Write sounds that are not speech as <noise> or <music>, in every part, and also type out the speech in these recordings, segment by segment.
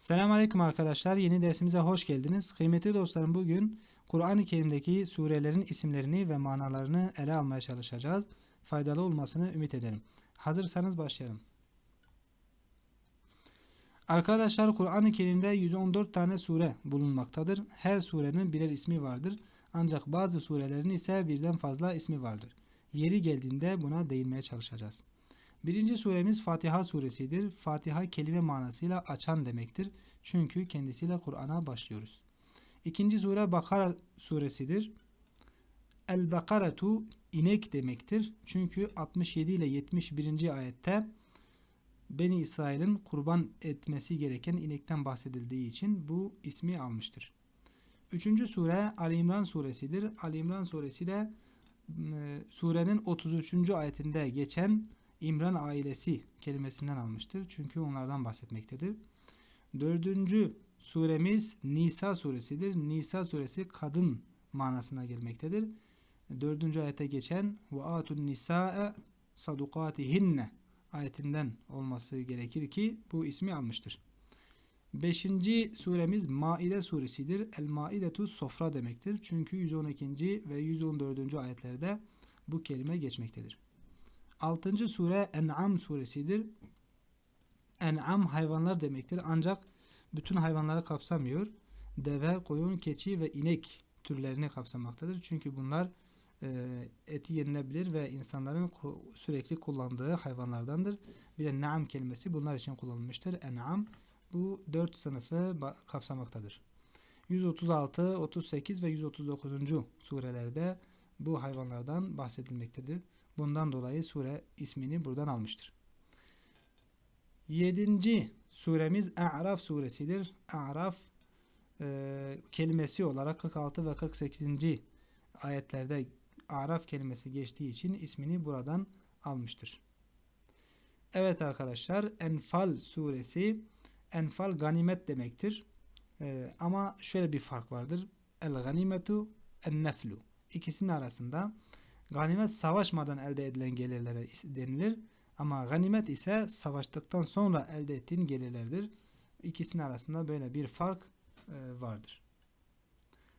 Selamünaleyküm arkadaşlar. Yeni dersimize hoş geldiniz. Kıymetli dostlarım bugün Kur'an-ı Kerim'deki surelerin isimlerini ve manalarını ele almaya çalışacağız. Faydalı olmasını ümit ederim. Hazırsanız başlayalım. Arkadaşlar Kur'an-ı Kerim'de 114 tane sure bulunmaktadır. Her surenin birer ismi vardır. Ancak bazı surelerin ise birden fazla ismi vardır. Yeri geldiğinde buna değinmeye çalışacağız. Birinci suremiz Fatiha suresidir. Fatiha kelime manasıyla açan demektir. Çünkü kendisiyle Kur'an'a başlıyoruz. İkinci sure Bakara suresidir. El-Bakaratu inek demektir. Çünkü 67 ile 71. ayette Beni İsrail'in kurban etmesi gereken inekten bahsedildiği için bu ismi almıştır. Üçüncü sure Ali İmran suresidir. Ali İmran suresi de e, surenin 33. ayetinde geçen İmran ailesi kelimesinden almıştır. Çünkü onlardan bahsetmektedir. Dördüncü suremiz Nisa suresidir. Nisa suresi kadın manasına gelmektedir. Dördüncü ayete geçen ve atun nisae sadukatihinne ayetinden olması gerekir ki bu ismi almıştır. Beşinci suremiz Maide suresidir. El Maidetu sofra demektir. Çünkü 112. ve 114. ayetlerde bu kelime geçmektedir. Altıncı sure En'am suresidir. En'am hayvanlar demektir. Ancak bütün hayvanları kapsamıyor. Deve, koyun, keçi ve inek türlerini kapsamaktadır. Çünkü bunlar e, eti yenilebilir ve insanların sürekli kullandığı hayvanlardandır. Bir de naam kelimesi bunlar için kullanılmıştır. En'am bu dört sınıfı kapsamaktadır. 136, 38 ve 139. surelerde bu hayvanlardan bahsedilmektedir. Bundan dolayı sure ismini buradan almıştır. Yedinci suremiz A'raf suresidir. A'raf e, kelimesi olarak 46 ve 48. ayetlerde Araf kelimesi geçtiği için ismini buradan almıştır. Evet arkadaşlar Enfal suresi Enfal ganimet demektir. Ee, ama şöyle bir fark vardır. El ganimetu en neflu. İkisinin arasında ganimet savaşmadan elde edilen gelirlere denilir. Ama ganimet ise savaştıktan sonra elde ettiğin gelirlerdir. İkisinin arasında böyle bir fark e, vardır.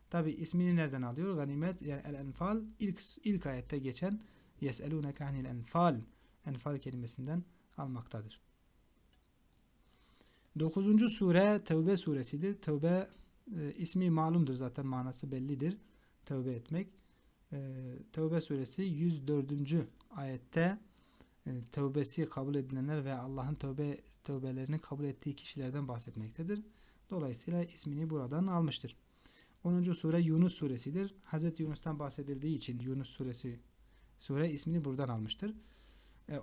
Tabi ismini nereden alıyor? Ganimet yani el-enfal ilk, ilk ayette geçen yes'elûneke anil enfal enfal kelimesinden almaktadır. Dokuzuncu sure Tevbe suresidir. Tevbe e, ismi malumdur zaten manası bellidir. Tevbe etmek. E, Tevbe suresi 104. ayette e, tövbesi kabul edilenler ve Allah'ın tövbe tövbelerini kabul ettiği kişilerden bahsetmektedir. Dolayısıyla ismini buradan almıştır. 10. sure Yunus suresidir. Hz. Yunus'tan bahsedildiği için Yunus suresi sure ismini buradan almıştır.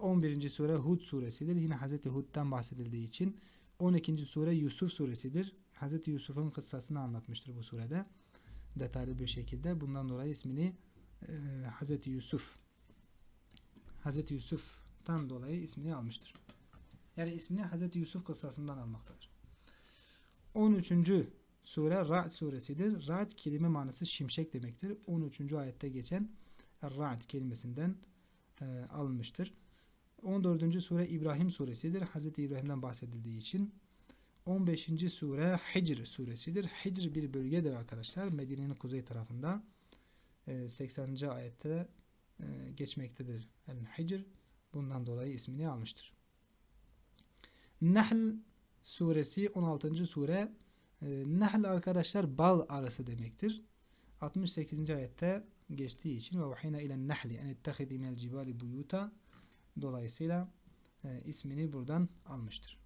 11. E, sure Hud suresidir. Yine Hz. Hud'dan bahsedildiği için 12. sure Yusuf suresidir. Hz. Yusuf'un kıssasını anlatmıştır bu surede. Detaylı bir şekilde. Bundan dolayı ismini e, Hz. Yusuf Hz. Yusuf'tan dolayı ismini almıştır. Yani ismini Hz. Yusuf kıssasından almaktadır. 13. sure Ra'd suresidir. Ra'd kelime manası şimşek demektir. 13. ayette geçen Ra'd kelimesinden e, alınmıştır. 14. sure İbrahim suresidir. Hz. İbrahim'den bahsedildiği için 15. sure Hicr suresidir. Hicr bir bölgedir arkadaşlar. Medine'nin kuzey tarafında 80. E, ayette e, geçmektedir. El Hicr bundan dolayı ismini almıştır. Nahl suresi 16. sure e, Nahl arkadaşlar bal arısı demektir. 68. ayette geçtiği için ve vahina ile nahli en ettehidi minel cibali buyuta Dolayısıyla ismini buradan almıştır.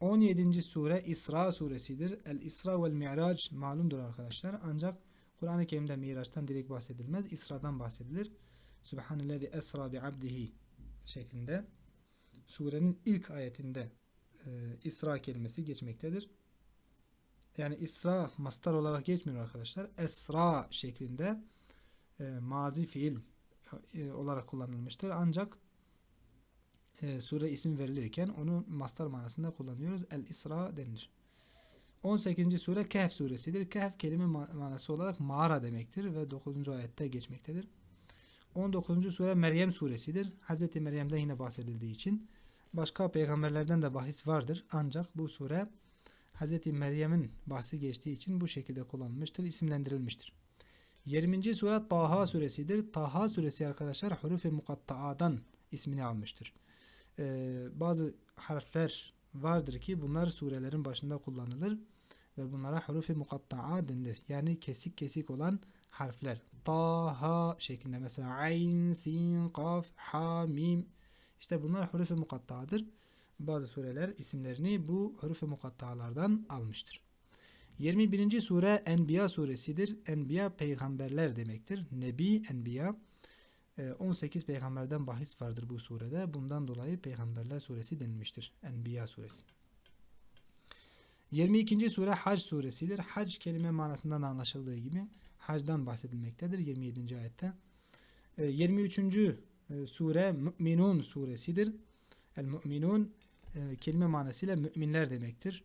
17. sure İsra suresidir. El İsra vel Mi'rac malumdur arkadaşlar. Ancak Kur'an-ı Kerim'de Miraç'tan direkt bahsedilmez. İsra'dan bahsedilir. Subhanellezi esra bi abdihi şeklinde. Surenin ilk ayetinde e, İsra kelimesi geçmektedir. Yani İsra mastar olarak geçmiyor arkadaşlar. Esra şeklinde e, mazi fiil e, olarak kullanılmıştır. Ancak e, sure isim verilirken onu mastar manasında kullanıyoruz. El-İsra denilir. 18. sure Kehf suresidir. Kehf kelime manası olarak mağara demektir ve 9. ayette geçmektedir. 19. sure Meryem suresidir. Hz. Meryem'den yine bahsedildiği için Başka peygamberlerden de bahis vardır. Ancak bu sure Hz. Meryem'in bahsi geçtiği için bu şekilde kullanılmıştır, isimlendirilmiştir. 20. sure Taha suresidir. Taha suresi arkadaşlar huruf-i mukatta'adan ismini almıştır. Ee, bazı harfler vardır ki bunlar surelerin başında kullanılır ve bunlara huruf-i mukatta'a denilir. Yani kesik kesik olan harfler. Taha şeklinde mesela ayn, sin, kaf, ha, mim. İşte bunlar huruf-i mukatta'dır. Bazı sureler isimlerini bu huruf-i mukatta'lardan almıştır. 21. sure Enbiya suresidir. Enbiya peygamberler demektir. Nebi, Enbiya. 18 Ee, peygamberden bahis vardır bu surede. Bundan dolayı peygamberler suresi denilmiştir. Enbiya suresi. 22. sure Hac suresidir. Hac kelime manasından anlaşıldığı gibi hacdan bahsedilmektedir 27. ayette. 23. Ee, sure Mü'minun suresidir. El Mü'minun e, kelime manasıyla müminler demektir.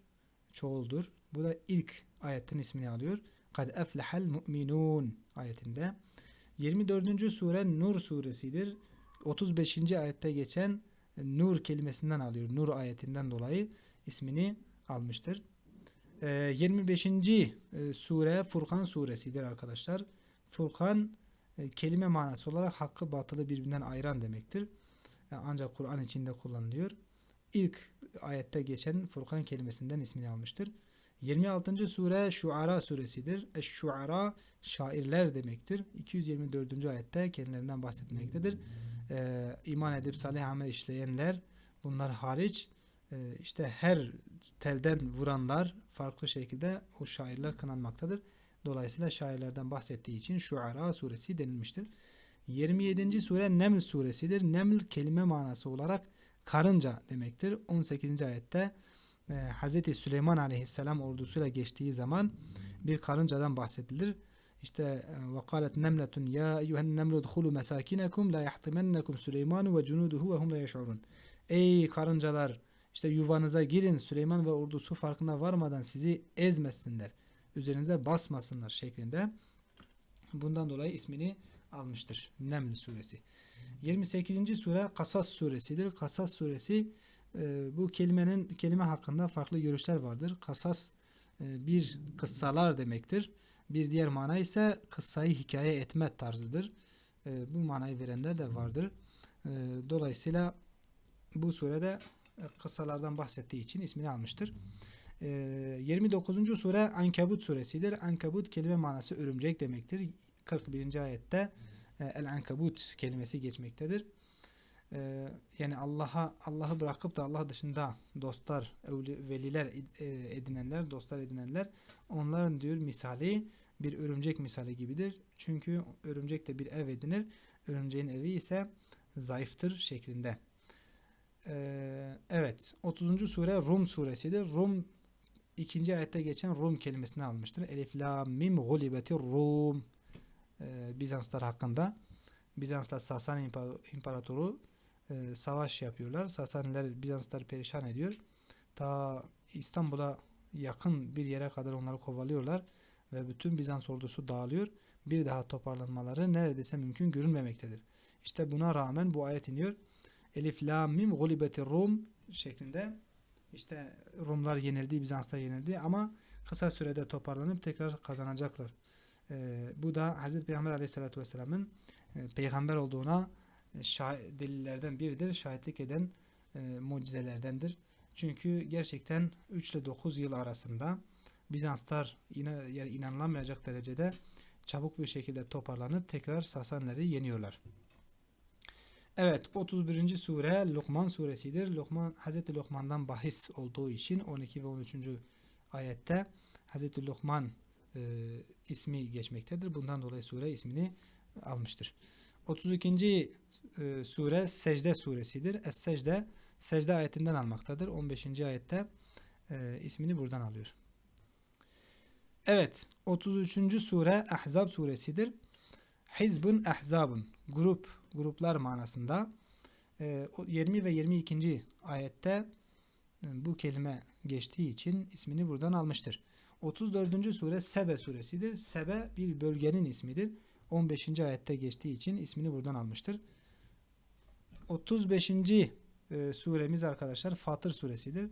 Çoğuldur. Bu da ilk ayetin ismini alıyor. Kad eflehel mu'minun ayetinde. 24. sure Nur suresidir. 35. ayette geçen Nur kelimesinden alıyor. Nur ayetinden dolayı ismini almıştır. 25. sure Furkan suresidir arkadaşlar. Furkan e, kelime manası olarak hakkı batılı birbirinden ayıran demektir. Ancak Kur'an içinde kullanılıyor. İlk ayette geçen Furkan kelimesinden ismini almıştır. 26. sure Şuara suresidir. Eş-Şuara şairler demektir. 224. ayette kendilerinden bahsetmektedir. Ee, iman edip salih amel işleyenler bunlar hariç e, işte her telden vuranlar farklı şekilde o şairler kınanmaktadır. Dolayısıyla şairlerden bahsettiği için Şuara suresi denilmiştir. 27. sure Neml suresidir. Neml kelime manası olarak karınca demektir. 18. ayette e, Hz. Süleyman aleyhisselam ordusuyla geçtiği zaman bir karıncadan bahsedilir. İşte ya eyyuhen nemlu dhulu mesakinekum la yahtimennekum Süleyman ve cunuduhu ve hum la yeş'urun. Ey karıncalar işte yuvanıza girin Süleyman ve ordusu farkına varmadan sizi ezmesinler. Üzerinize basmasınlar şeklinde. Bundan dolayı ismini almıştır. Neml suresi. 28. sure Kasas suresidir. Kasas suresi e, bu kelimenin kelime hakkında farklı görüşler vardır. Kasas e, bir kıssalar demektir. Bir diğer mana ise kıssayı hikaye etme tarzıdır. E, bu manayı verenler de vardır. Dolayısıyla bu surede kıssalardan bahsettiği için ismini almıştır. E, 29. sure Ankabut suresidir. Ankabut kelime manası örümcek demektir. 41. ayette e, El Ankabut kelimesi geçmektedir. E, yani Allah'a Allah'ı bırakıp da Allah dışında dostlar, evli, veliler e, edinenler, dostlar edinenler onların diyor misali bir örümcek misali gibidir. Çünkü örümcek de bir ev edinir. Örümceğin evi ise zayıftır şeklinde. Ee, evet 30. sure Rum suresidir. Rum ikinci ayette geçen Rum kelimesini almıştır. Elif la mim gulibeti Rum e, Bizanslar hakkında. Bizanslar Sasani İmparatoru e, savaş yapıyorlar. Sasaniler Bizansları perişan ediyor. Ta İstanbul'a yakın bir yere kadar onları kovalıyorlar ve bütün Bizans ordusu dağılıyor. Bir daha toparlanmaları neredeyse mümkün görünmemektedir. İşte buna rağmen bu ayet iniyor. Elif la mim gulibeti Rum şeklinde işte Rumlar yenildi, Bizanslar yenildi ama kısa sürede toparlanıp tekrar kazanacaklar. Ee, bu da Hz. Peygamber Aleyhisselatü Vesselam'ın e, peygamber olduğuna e, delillerden biridir. Şahitlik eden e, mucizelerdendir. Çünkü gerçekten 3 ile 9 yıl arasında Bizanslar yine yani inanılamayacak derecede çabuk bir şekilde toparlanıp tekrar Sasanileri yeniyorlar. Evet 31. sure Lokman suresidir. Lokman Hazreti Lokman'dan bahis olduğu için 12 ve 13. ayette Hazreti Lokman e, ismi geçmektedir. Bundan dolayı sure ismini almıştır. 32. E, sure Secde suresidir. Es-Secde secde ayetinden almaktadır. 15. ayette e, ismini buradan alıyor. Evet 33. sure Ahzab suresidir. Hizbun ahzabun grup gruplar manasında 20 ee, ve 22. ayette e, bu kelime geçtiği için ismini buradan almıştır. 34. sure Sebe suresidir. Sebe bir bölgenin ismidir. 15. ayette geçtiği için ismini buradan almıştır. 35. e, suremiz arkadaşlar Fatır suresidir.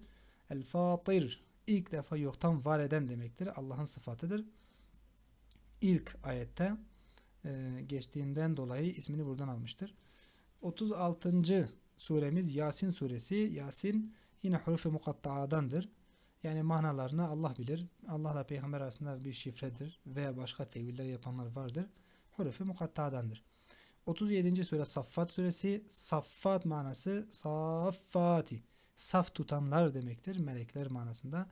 El Fatır ilk defa yoktan var eden demektir. Allah'ın sıfatıdır. İlk ayette e, geçtiğinden dolayı ismini buradan almıştır. 36. suremiz Yasin suresi. Yasin yine huruf-i. Yani manalarını Allah bilir. Allah'la peygamber arasında bir şifredir veya başka teviller yapanlar vardır. Huruf-i mukatta'adandır. 37. sure Saffat suresi. Saffat manası saffati. Saf tutanlar demektir. Melekler manasında.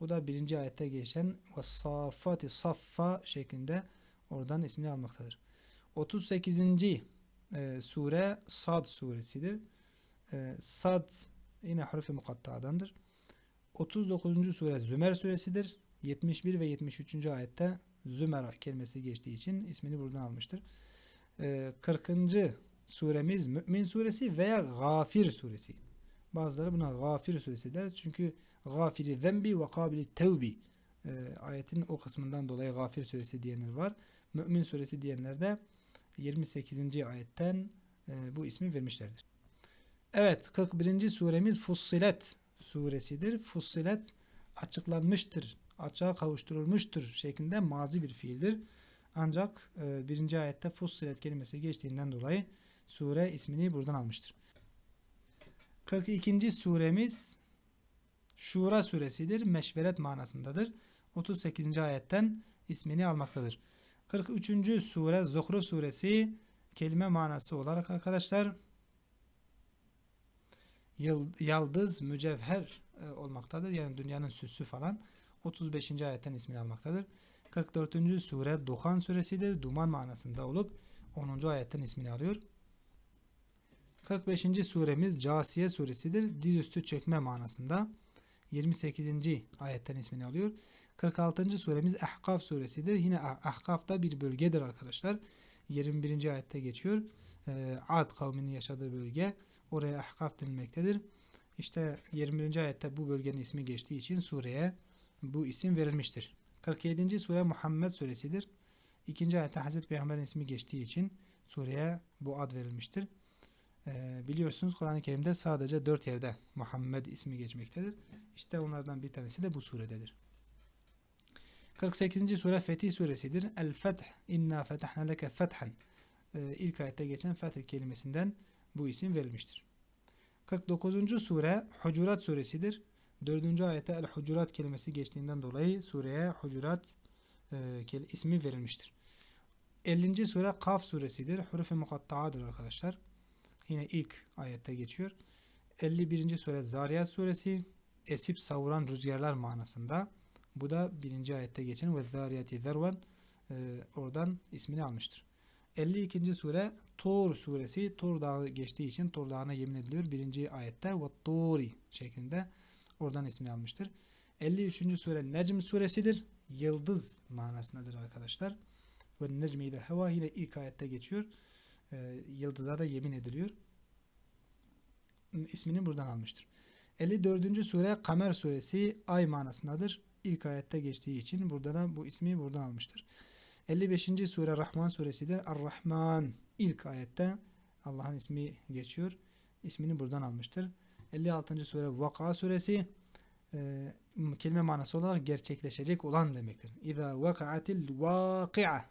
Bu da birinci ayette geçen ve saffati saffa şeklinde oradan ismini almaktadır. 38. E, sure Sad suresidir. E, Sad yine harfi mukatta'dandır. 39. sure Zümer suresidir. 71 ve 73. ayette Zümera kelimesi geçtiği için ismini buradan almıştır. E, 40. suremiz Mü'min suresi veya Gafir suresi. Bazıları buna Gafir suresi der. Çünkü Gafiri zembi ve kabili tevbi e, ayetin o kısmından dolayı Gafir suresi diyenler var. Mü'min suresi diyenler de 28. ayetten e, bu ismi vermişlerdir. Evet 41. suremiz Fussilet suresidir. Fussilet açıklanmıştır, açığa kavuşturulmuştur şeklinde mazi bir fiildir. Ancak e, birinci ayette Fussilet kelimesi geçtiğinden dolayı sure ismini buradan almıştır. 42. suremiz Şura suresidir. Meşveret manasındadır. 38. ayetten ismini almaktadır. 43. sure Zuhruf suresi kelime manası olarak arkadaşlar yıldız, mücevher e, olmaktadır. Yani dünyanın süsü falan. 35. ayetten ismini almaktadır. 44. sure Duhan suresidir. Duman manasında olup 10. ayetten ismini alıyor. 45. suremiz Casiye suresidir. Dizüstü çökme manasında. 28. ayetten ismini alıyor. 46. suremiz Ahkaf suresidir. Yine Ah- Ahkaf'ta bir bölgedir arkadaşlar. 21. ayette geçiyor. Ee, Ad kavminin yaşadığı bölge. Oraya Ahkaf denilmektedir. İşte 21. ayette bu bölgenin ismi geçtiği için sureye bu isim verilmiştir. 47. sure Muhammed suresidir. İkinci ayette Hazreti Peygamber'in ismi geçtiği için sureye bu ad verilmiştir. Ee, biliyorsunuz Kur'an-ı Kerim'de sadece dört yerde Muhammed ismi geçmektedir. İşte onlardan bir tanesi de bu surededir. 48. sure Fetih suresidir. El Feth inna fetahna leke fethan. Ee, ilk ayette geçen fetih kelimesinden bu isim verilmiştir. 49. sure Hucurat suresidir. 4. ayette El Hucurat kelimesi geçtiğinden dolayı sureye Hucurat e, ismi verilmiştir. 50. sure Kaf suresidir. Hurufi mukatta'adır arkadaşlar. Yine ilk ayette geçiyor. 51. sure Zariyat suresi esip savuran rüzgarlar manasında. Bu da birinci ayette geçen ve zariyati zervan e, oradan ismini almıştır. 52. sure Tur suresi Tur dağı geçtiği için Tur dağına yemin ediliyor. Birinci ayette ve Turi şeklinde oradan ismini almıştır. 53. sure Necm suresidir. Yıldız manasındadır arkadaşlar. Ve Necmi de heva yine ilk ayette geçiyor. E, yıldıza da yemin ediliyor. İsmini buradan almıştır. 54. sure Kamer suresi ay manasındadır. İlk ayette geçtiği için burada da bu ismi buradan almıştır. 55. sure Rahman suresidir. Ar-Rahman ilk ayette Allah'ın ismi geçiyor. İsmini buradan almıştır. 56. sure Vaka suresi e, kelime manası olarak gerçekleşecek olan demektir. İza vaka'atil vaki'a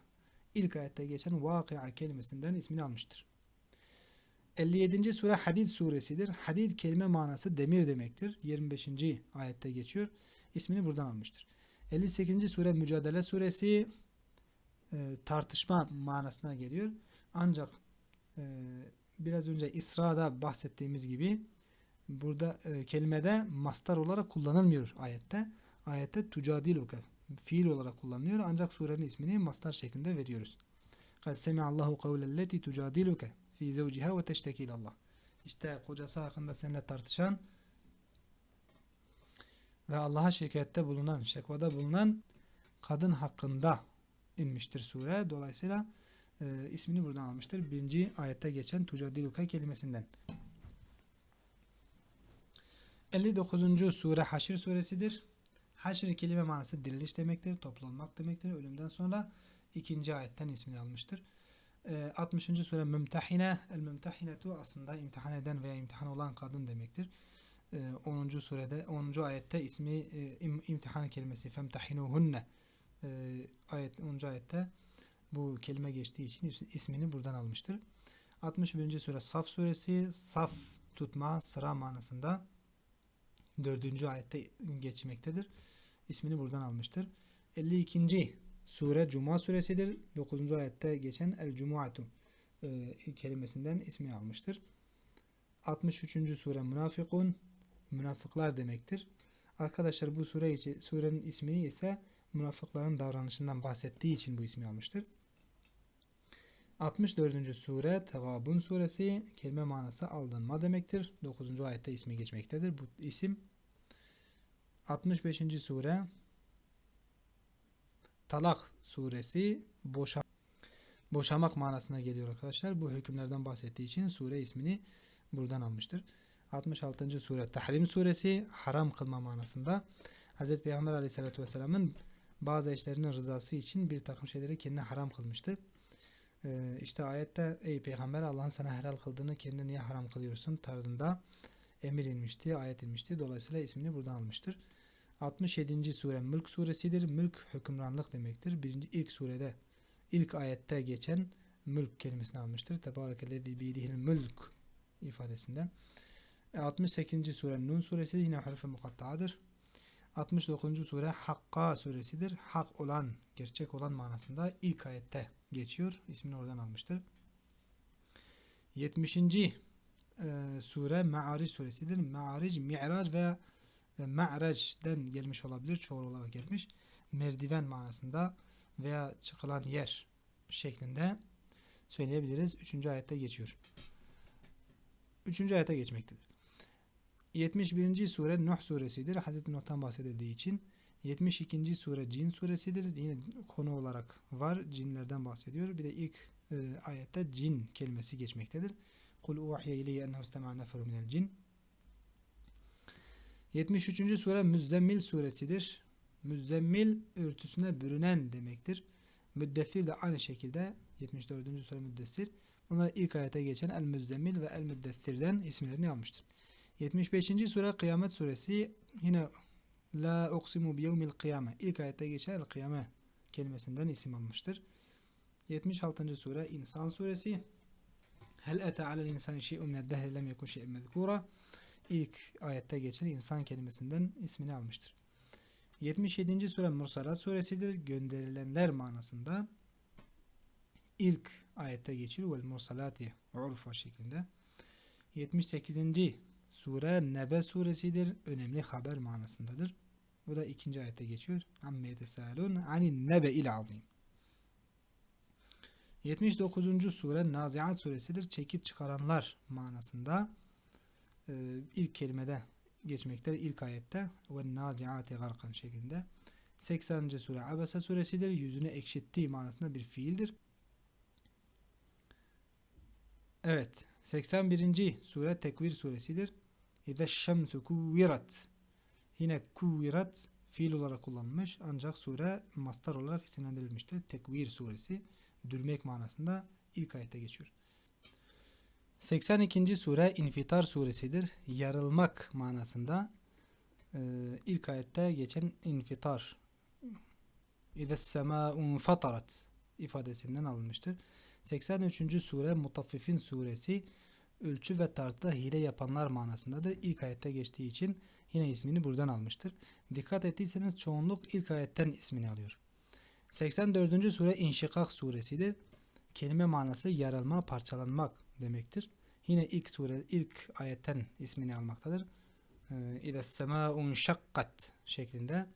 ilk ayette geçen vaki'a kelimesinden ismini almıştır. 57. sure Hadid suresidir. Hadid kelime manası demir demektir. 25. ayette geçiyor. İsmini buradan almıştır. 58. sure Mücadele suresi e, tartışma manasına geliyor. Ancak e, biraz önce İsra'da bahsettiğimiz gibi burada e, kelimede mastar olarak kullanılmıyor ayette. Ayette tucadiluke fiil olarak kullanılıyor. Ancak surenin ismini mastar şeklinde veriyoruz. قَدْ سَمِعَ اللّٰهُ قَوْلَ الَّتِي تُجَادِلُكَ fi zevciha ve teştekil Allah. İşte kocası hakkında seninle tartışan ve Allah'a şikayette bulunan, şekvada bulunan kadın hakkında inmiştir sure. Dolayısıyla e, ismini buradan almıştır. Birinci ayette geçen tucadiluka kelimesinden. 59. sure Haşr suresidir. Haşr kelime manası diriliş demektir, toplanmak demektir. Ölümden sonra ikinci ayetten ismini almıştır. Ee, 60. sure Mümtehine. El Mümtehinetu aslında imtihan eden veya imtihan olan kadın demektir. Ee, 10. surede 10. ayette ismi e, im, imtihan kelimesi femtehinuhunne e, ayet 10. ayette bu kelime geçtiği için is- ismini buradan almıştır. 61. sure Saf suresi saf tutma sıra manasında 4. ayette geçmektedir. İsmini buradan almıştır. 52. sure Cuma suresidir. 9. ayette geçen El Cumuatu e, kelimesinden ismini almıştır. 63. sure Münafikun münafıklar demektir. Arkadaşlar bu sure içi, surenin ismini ise münafıkların davranışından bahsettiği için bu ismi almıştır. 64. sure Tegabun suresi kelime manası aldanma demektir. 9. ayette ismi geçmektedir. Bu isim 65. sure Talak suresi boşa boşamak manasına geliyor arkadaşlar. Bu hükümlerden bahsettiği için sure ismini buradan almıştır. 66. sure Tahrim suresi haram kılma manasında. Hz. Peygamber aleyhissalatü vesselamın bazı eşlerinin rızası için bir takım şeyleri kendine haram kılmıştı. Ee, işte ayette ey peygamber Allah'ın sana helal kıldığını kendine niye haram kılıyorsun tarzında emir inmişti, ayet inmişti. Dolayısıyla ismini buradan almıştır. 67. sure Mülk suresidir. Mülk hükümranlık demektir. Birinci ilk surede ilk ayette geçen mülk kelimesini almıştır. Tebarekellezi biyedihil mülk ifadesinden. E, 68. sure Nun suresi yine harfi mukatta'dır. 69. sure Hakka suresidir. Hak olan, gerçek olan manasında ilk ayette geçiyor. İsmini oradan almıştır. 70. E, sure Me'aric suresidir. Me'aric, Mi'rac veya e, Me'rac'den gelmiş olabilir. Çoğul olarak gelmiş. Merdiven manasında veya çıkılan yer şeklinde söyleyebiliriz. 3. ayette geçiyor. 3. ayete geçmektedir. 71. sure Nuh suresidir. Hazreti Nuh'tan bahsedildiği için 72. sure Cin suresidir. Yine konu olarak var. Cinlerden bahsediyor. Bir de ilk e, ayette cin kelimesi geçmektedir. Kul uhiye ileyye ennehu istema'a neferu minel cin. 73. sure Müzzemmil suresidir. Müzzemmil örtüsüne bürünen demektir. Müddessir de aynı şekilde 74. sure Müddessir. Bunlar ilk ayete geçen El Müzzemmil ve El Müddessir'den isimlerini almıştır. 75. sure Kıyamet suresi yine La uksimu bi yevmil kıyame ilk ayette geçen El Kıyame kelimesinden isim almıştır. 76. sure İnsan suresi Hel ete alel insani şey'un mined dehri lem yekun şey'en mezkura ilk ayette geçen insan kelimesinden ismini almıştır. 77. sure Mursalat suresidir. Gönderilenler manasında ilk ayette geçiyor. Vel mursalati urfa şeklinde. 78. sure Nebe suresidir. Önemli haber manasındadır. Bu da ikinci ayette geçiyor. Amme yetesalun anin nebe il azim. 79. sure Naziat suresidir. Çekip çıkaranlar manasında e, ilk kelimede geçmektedir. İlk ayette ve naziati garkan şeklinde. 80. sure Abese suresidir. Yüzünü ekşittiği manasında bir fiildir. Evet. 81. sure Tekvir suresidir. İde şemsu kuvvirat. Yine kuvvirat fiil olarak kullanılmış ancak sure mastar olarak isimlendirilmiştir. Tekvir suresi dürmek manasında ilk ayette geçiyor. 82. sure İnfitar suresidir. Yarılmak manasında e, ilk ayette geçen infitar İde semâ'un fatarat ifadesinden alınmıştır. 83. sure Mutaffifin suresi ölçü ve tartıda hile yapanlar manasındadır. İlk ayette geçtiği için yine ismini buradan almıştır. Dikkat ettiyseniz çoğunluk ilk ayetten ismini alıyor. 84. sure İnşikak suresidir. Kelime manası yarılma, parçalanmak demektir. Yine ilk sure, ilk ayetten ismini almaktadır. İde semâ'un şakkat şeklinde.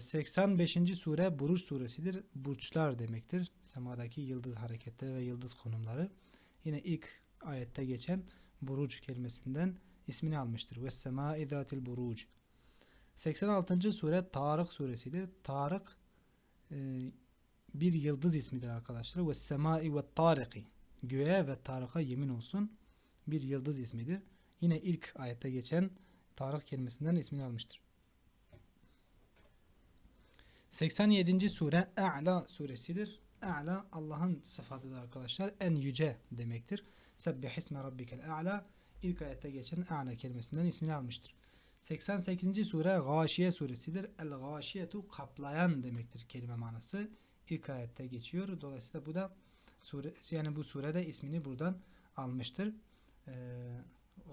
85. sure Buruç suresidir. Burçlar demektir. Semadaki yıldız hareketleri ve yıldız konumları. Yine ilk ayette geçen buruç kelimesinden ismini almıştır. Ve semâi zâtil buruc. 86. sure Tarık suresidir. Tarık bir yıldız ismidir arkadaşlar. Ve semai ve tariki. Göğe ve Tarık'a yemin olsun. Bir yıldız ismidir. Yine ilk ayette geçen Tarık kelimesinden ismini almıştır. 87. sure A'la suresidir. A'la Allah'ın sıfatıdır arkadaşlar. En yüce demektir. Sebbih isme rabbikel a'la ilk ayette geçen a'la kelimesinden ismini almıştır. 88. sure Gâşiye suresidir. El gâşiyetu kaplayan demektir kelime manası. İlk ayette geçiyor. Dolayısıyla bu da sure yani bu surede ismini buradan almıştır. Ee,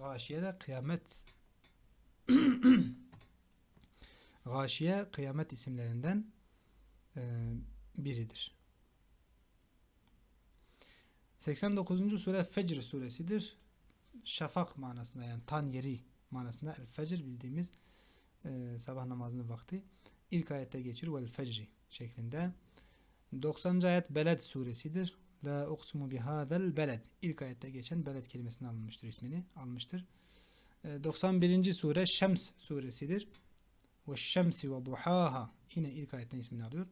Gâşiye de kıyamet <coughs> Gâşiye kıyamet isimlerinden e, biridir. 89. sure Fecr suresidir. Şafak manasında yani tan yeri manasında el fecr bildiğimiz e, sabah namazının vakti ilk ayette geçiyor vel fecri şeklinde. 90. ayet Beled suresidir. La uqsimu bihadel beled. İlk ayette geçen beled kelimesini almıştır ismini almıştır. E, 91. sure Şems suresidir. Ve şemsi ve duhaha. Yine ilk ayetten ismini alıyor.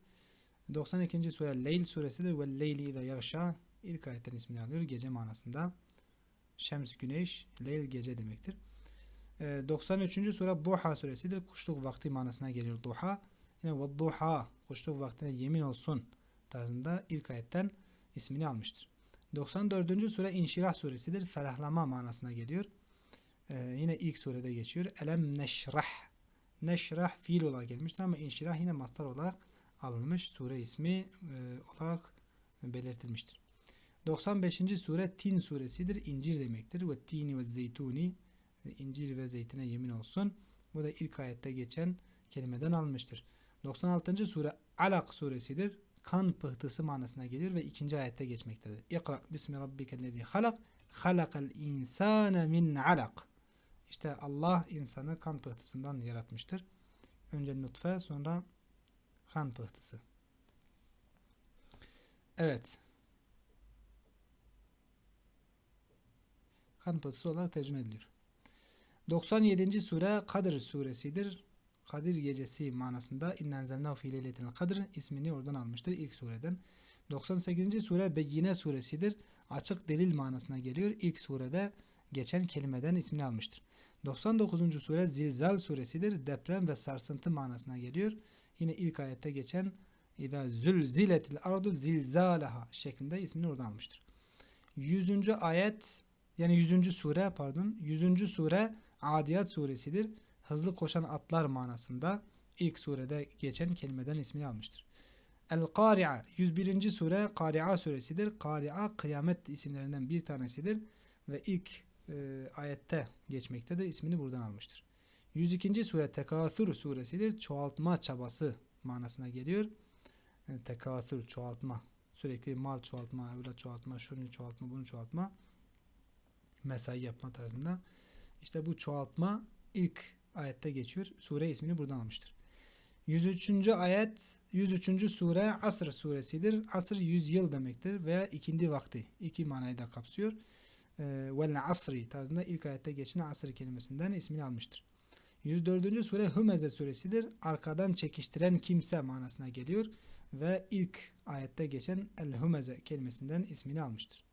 92. sure Leyl suresidir. Ve leyli ize yagşa. İlk ayetten ismini alıyor. Gece manasında. Şems güneş, Leyl gece demektir. Ee, 93. sure Duha suresidir. Kuşluk vakti manasına geliyor Duha. Yine ve Duha kuşluk vaktine yemin olsun tarzında ilk ayetten ismini almıştır. 94. sure İnşirah suresidir. Ferahlama manasına geliyor. Ee, yine ilk surede geçiyor. Elem neşrah. Neşrah fiil olarak gelmiştir ama inşirah yine mastar olarak alınmış sure ismi e, olarak belirtilmiştir. 95. sure Tin suresidir. İncir demektir. Ve tini ve zeytuni incir ve zeytine yemin olsun. Bu da ilk ayette geçen kelimeden almıştır. 96. sure Alak suresidir. Kan pıhtısı manasına gelir ve ikinci ayette geçmektedir. İkra bismi rabbikellezi halak halakal insane min alak. İşte Allah insanı kan pıhtısından yaratmıştır. Önce nutfe sonra kan pıhtısı. Evet. kan pıhtısı olarak tercüme ediliyor. 97. sure Kadir suresidir. Kadir gecesi manasında İnnen zelnahu fi leyletil kadr ismini oradan almıştır ilk sureden. 98. sure Beyyine suresidir. Açık delil manasına geliyor. İlk surede geçen kelimeden ismini almıştır. 99. sure Zilzal suresidir. Deprem ve sarsıntı manasına geliyor. Yine ilk ayette geçen İza zülziletil ardu zilzalaha şeklinde ismini oradan almıştır. 100. ayet yani 100. sure pardon 100. sure Adiyat suresidir. Hızlı koşan atlar manasında ilk surede geçen kelimeden ismini almıştır. El-Kari'a 101. sure Kari'a suresidir. Kari'a kıyamet isimlerinden bir tanesidir ve ilk e, ayette geçmektedir. İsmini buradan almıştır. 102. sure Tekathür suresidir. Çoğaltma çabası manasına geliyor. E, tekathür çoğaltma. Sürekli mal çoğaltma, evlat çoğaltma, şunu çoğaltma, bunu çoğaltma. Mesai yapma tarzında. İşte bu çoğaltma ilk ayette geçiyor. Sure ismini buradan almıştır. 103. ayet 103. sure Asr suresidir. Asr 100 yıl demektir veya ikindi vakti. iki manayı da kapsıyor. Ee, Vel asri tarzında ilk ayette geçen asr kelimesinden ismini almıştır. 104. sure Hümeze suresidir. Arkadan çekiştiren kimse manasına geliyor ve ilk ayette geçen El Hümeze kelimesinden ismini almıştır.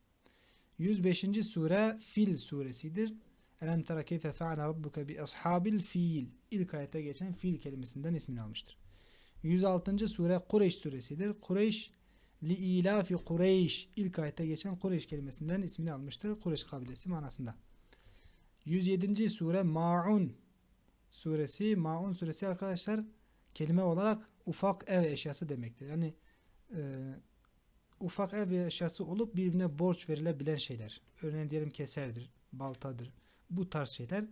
105. sure Fil suresidir. Elem tera keyfe feale rabbuke bi ashabil fil. İlk ayette geçen fil kelimesinden ismini almıştır. 106. sure Kureyş suresidir. Kureyş li ilafi Kureyş. İlk ayette geçen Kureyş kelimesinden ismini almıştır. Kureyş kabilesi manasında. 107. sure Maun suresi. Maun suresi arkadaşlar kelime olarak ufak ev eşyası demektir. Yani e, ufak ev eşyası olup birbirine borç verilebilen şeyler. Örneğin diyelim keserdir, baltadır. Bu tarz şeyler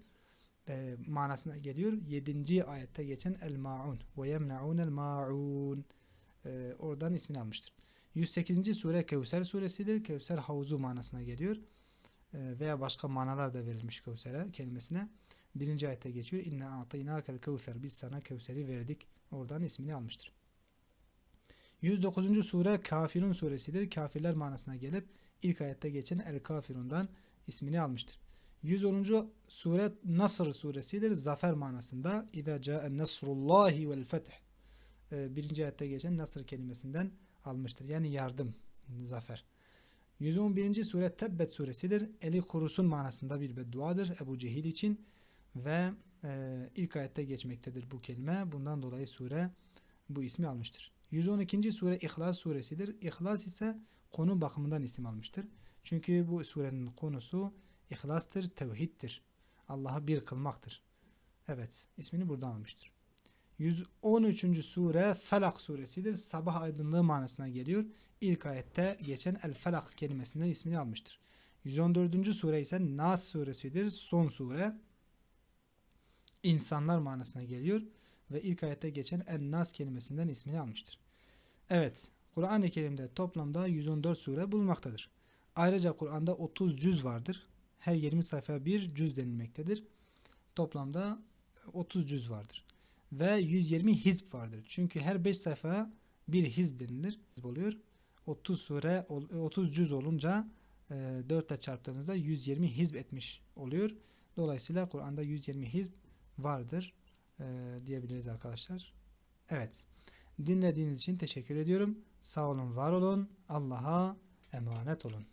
e, manasına geliyor. 7. ayette geçen el maun ve yemnaun el maun e, oradan ismini almıştır. 108. sure Kevser suresidir. Kevser havuzu manasına geliyor. E, veya başka manalar da verilmiş Kevser'e kelimesine. Birinci ayette geçiyor. İnne a'taynakel kevser. Biz sana Kevser'i verdik. Oradan ismini almıştır. 109. sure Kafirun suresidir. Kafirler manasına gelip ilk ayette geçen El Kafirun'dan ismini almıştır. 110. sure Nasr suresidir. Zafer manasında. İza ca'en nasrullahi vel feth. Birinci ayette geçen Nasr kelimesinden almıştır. Yani yardım, zafer. 111. sure Tebbet suresidir. Eli kurusun manasında bir bedduadır Ebu Cehil için ve e, ilk ayette geçmektedir bu kelime. Bundan dolayı sure bu ismi almıştır. 112. sure İhlas suresidir. İhlas ise konu bakımından isim almıştır. Çünkü bu surenin konusu İhlastır, tevhiddir. Allah'ı bir kılmaktır. Evet, ismini buradan almıştır. 113. sure Felak suresidir. Sabah aydınlığı manasına geliyor. İlk ayette geçen El Felak kelimesinden ismini almıştır. 114. sure ise Nas suresidir. Son sure. İnsanlar manasına geliyor ve ilk ayette geçen En Nas kelimesinden ismini almıştır. Evet, Kur'an-ı Kerim'de toplamda 114 sure bulunmaktadır. Ayrıca Kur'an'da 30 cüz vardır. Her 20 sayfa bir cüz denilmektedir. Toplamda 30 cüz vardır. Ve 120 hizb vardır. Çünkü her 5 sayfaya bir hizb denilir. oluyor. 30 sure 30 cüz olunca 4 ile çarptığınızda 120 hizb etmiş oluyor. Dolayısıyla Kur'an'da 120 hizb vardır e, diyebiliriz arkadaşlar. Evet. Dinlediğiniz için teşekkür ediyorum. Sağ olun, var olun. Allah'a emanet olun.